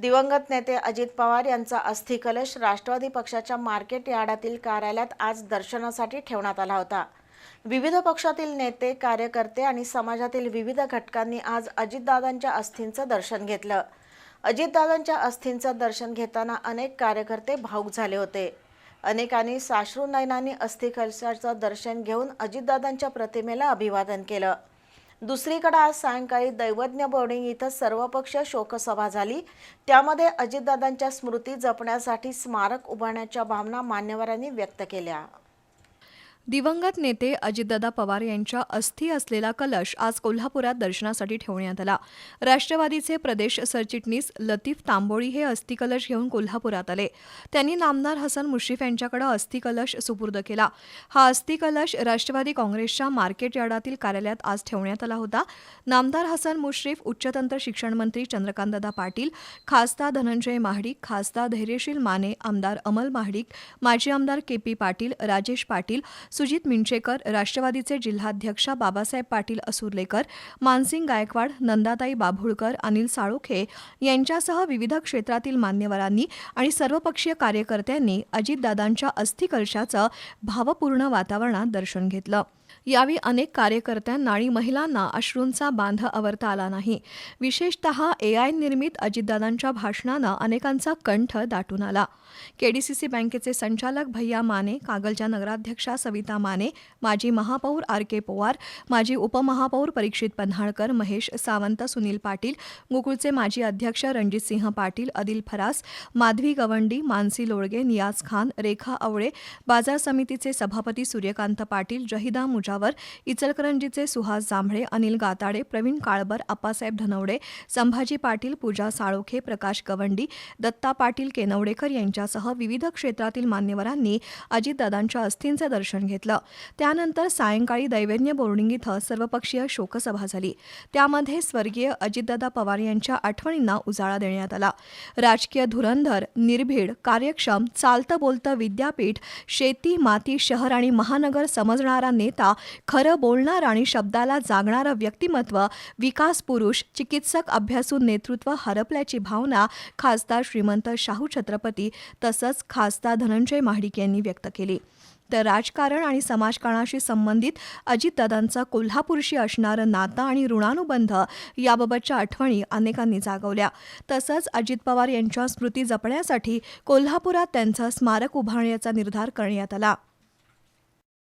दिवंगत नेते अजित पवार यांचा अस्थिकलश राष्ट्रवादी पक्षाच्या मार्केट यार्डातील कार्यालयात आज दर्शनासाठी ठेवण्यात आला होता. विविध पक्षातील नेते कार्यकर्ते आणि समाजातील विविध घटकांनी आज अजितदादांच्या अस्थींचं दर्शन घेतलं. अजितदादांच्या अस्थींचं दर्शन घेताना अनेक कार्यकर्ते भाऊक झाले होते. अनेकांनी साश्रू नयनांनी अस्थिकलशाचं दर्शन घेऊन अजितदादांच्या प्रतिमेला अभिवादन केलं. दुसरीकडे आज सायंकाळी दैवज्ञ बोर्डिंग इथं सर्वपक्षीय शोकसभा झाली. त्यामध्ये अजितदादांच्या स्मृती जपण्यासाठी स्मारक उभारण्याच्या भावना मान्यवरांनी व्यक्त केल्या. दिवंगत नेते अजितदादा पवार यांच्या अस्थी असलेला कलश आज कोल्हापुरात दर्शनासाठी ठेवण्यात आला. राष्ट्रवादीचे प्रदेश सरचिटणीस लतीफ तांबोळी हे अस्थिकलश घेऊन कोल्हापुरात आले. त्यांनी नामदार हसन मुश्रीफ यांच्याकडे अस्थिकलश सुपूर्द केला. हा अस्थिकलश राष्ट्रवादी काँग्रेसच्या मार्केट यार्डातील कार्यालयात आज ठेवण्यात आला होता. नामदार हसन मुश्रीफ उच्चतंत्र शिक्षण मंत्री चंद्रकांतदादा पाटील खासदार धनंजय महाडिक खासदार धैर्यशील माने आमदार अमल महाडिक माजी आमदार के पी पाटील राजेश पाटील सुजित मिंचेकर राष्ट्रवादीचे जिल्हाध्यक्ष बाबासाहेब पाटील असुर्लेकर मानसिंग गायकवाड नंदाताई बाभुळकर अनिल साळोखे यांच्यासह विविध क्षेत्रातील मान्यवरांनी आणि सर्वपक्षीय कार्यकर्त्यांनी अजितदादांच्या अस्थिकलशाचं भावपूर्ण वातावरणात दर्शन घेतलं. यावेळी अनेक कार्यकर्त्यांना आणि महिलांना अश्रूंचा बांध आवरता आला नाही. विशेषतः एआय निर्मित अजितदादांच्या भाषणानं अनेकांचा कंठ दाटून आला. केडीसीसी बँकेचे संचालक भैया माने कागलच्या नगराध्यक्षा सविता माने माजी महापौर आर के पवार माजी उपमहापौर परीक्षित पन्हाळकर महेश सावंत सुनील पाटील गोकुळचे माजी अध्यक्ष रणजितसिंह पाटील अदिल फरास माधवी गवंडी मानसी लोळगे नियाज खान रेखा आवळे बाजार समितीचे सभापती सूर्यकांत पाटील जहिदा मुजावर इचलकरंजीचे सुहास जांभळे अनिल गाताडे प्रवीण काळबर आप्पासाहेब धनवडे संभाजी पाटील पूजा साळोखे प्रकाश गवंडी दत्ता पाटील केनवडेकर यांच्यासह विविध क्षेत्रातील मान्यवरांनी अजितदादांच्या अस्थींचे दर्शन घेतलं. त्यानंतर सायंकाळी दैवेन्य बोर्डिंग इथं सर्वपक्षीय शोकसभा झाली. त्यामध्ये स्वर्गीय अजितदादा पवार यांच्या आठवणींना उजाळा देण्यात आला. राजकीय धुरंधर निर्भीड कार्यक्षम चालतं बोलतं विद्यापीठ शेती माती शहर आणि महानगर समजणारा नेता खरं बोलणार आणि शब्दाला जागणारं व्यक्तिमत्व विकास पुरुष चिकित्सक अभ्यासून नेतृत्व हरपल्याची भावना खासदार श्रीमंत शाहू छत्रपती तसंच खासदार धनंजय महाडिक यांनी व्यक्त केली. तर राजकारण आणि समाजकारणाशी संबंधित अजितदादांचं कोल्हापूरशी असणारं नातं आणि ऋणानुबंध याबाबतच्या आठवणी अनेकांनी जागवल्या. तसंच अजित पवार यांच्या स्मृती जपण्यासाठी कोल्हापुरात त्यांचं स्मारक उभारण्याचा निर्धार करण्यात आला.